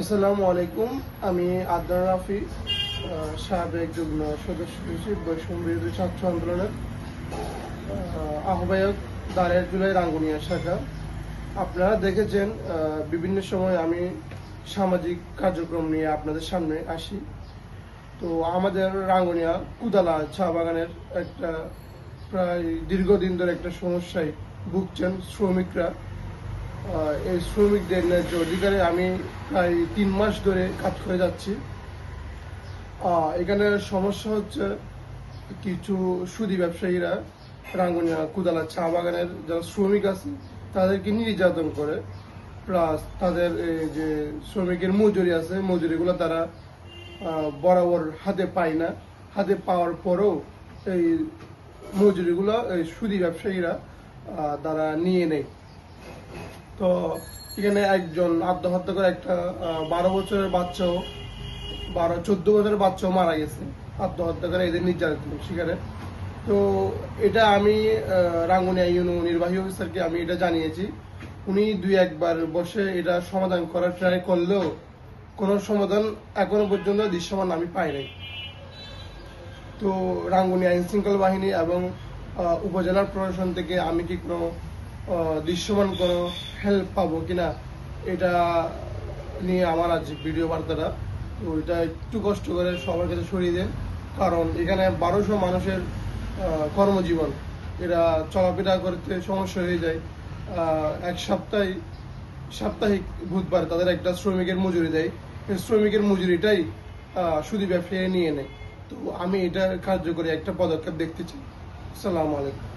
আসসালামু আলাইকুম। আমি আদনান রাফি সাবেক যুগ্ম সদস্য সচিব, বৈষম্য বিরোধী ছাত্র আন্দোলনের আহ্বায়ক দাঁড়ের জুলাই রাঙ্গুনিয়া শাখা। আপনারা দেখেছেন বিভিন্ন সময় আমি সামাজিক কার্যক্রম নিয়ে আপনাদের সামনে আসি। তো আমাদের রাঙ্গুনিয়া কুদালা চা বাগানের একটা প্রায় দীর্ঘদিন ধরে একটা সমস্যায় ভুগছেন শ্রমিকরা। এই শ্রমিকদের ন্যায্য অধিকারে আমি প্রায় তিন মাস ধরে কাজ করে যাচ্ছি। এখানে সমস্যা হচ্ছে কিছু সুদী ব্যবসায়ীরা রাঙ্গুনিয়া কুদালা চা বাগানের যারা শ্রমিক আছে, তাদেরকে নির্যাতন করে। প্লাস তাদের যে শ্রমিকের মজুরি আছে, মজুরিগুলো তারা বরাবর হাতে পায় না। হাতে পাওয়ার পরেও এই মজুরিগুলো এই সুদী ব্যবসায়ীরা তারা নিয়ে নেয়। তো এখানে একজন আত্মহত্যা করে একটা বারো বছরের বাচ্চাও, বারো, চোদ্দ বছরের বাচ্চাও মারা গেছে আত্মহত্যা করে, এদের নির্যাতন শিকারে। তো এটা আমি রাঙ্গুনিয়া ইউনো নির্বাহী অফিসারকে আমি এটা জানিয়েছি। উনি দুই একবার বসে এটা সমাধান করার ট্রাই করলেও কোনো সমাধান এখনও পর্যন্ত দৃশ্যমান আমি পাই নাই। তো রাঙ্গুনি আইন শৃঙ্খলা বাহিনী এবং উপজেলার প্রশাসন থেকে আমি কি কোনো দৃশ্যমান কোনো হেল্প পাবো কিনা, এটা নিয়ে আমার আজ ভিডিও বার্তাটা। তো এটা একটু কষ্ট করে সবার কাছে সরিয়ে দেন, কারণ এখানে বারোশো মানুষের কর্মজীবন। এরা চলাফেরা করতে সমস্যা হয়ে যায়। এক সপ্তাহে, সাপ্তাহিক বুধবার তাদের একটা শ্রমিকের মজুরি দেয়। শ্রমিকের মজুরিটাই সুদী ব্যবসায়ী নিয়ে নেয়। তো আমি এটা কার্যকরী একটা পদক্ষেপ দেখতে চাই। আসসালামু আলাইকুম।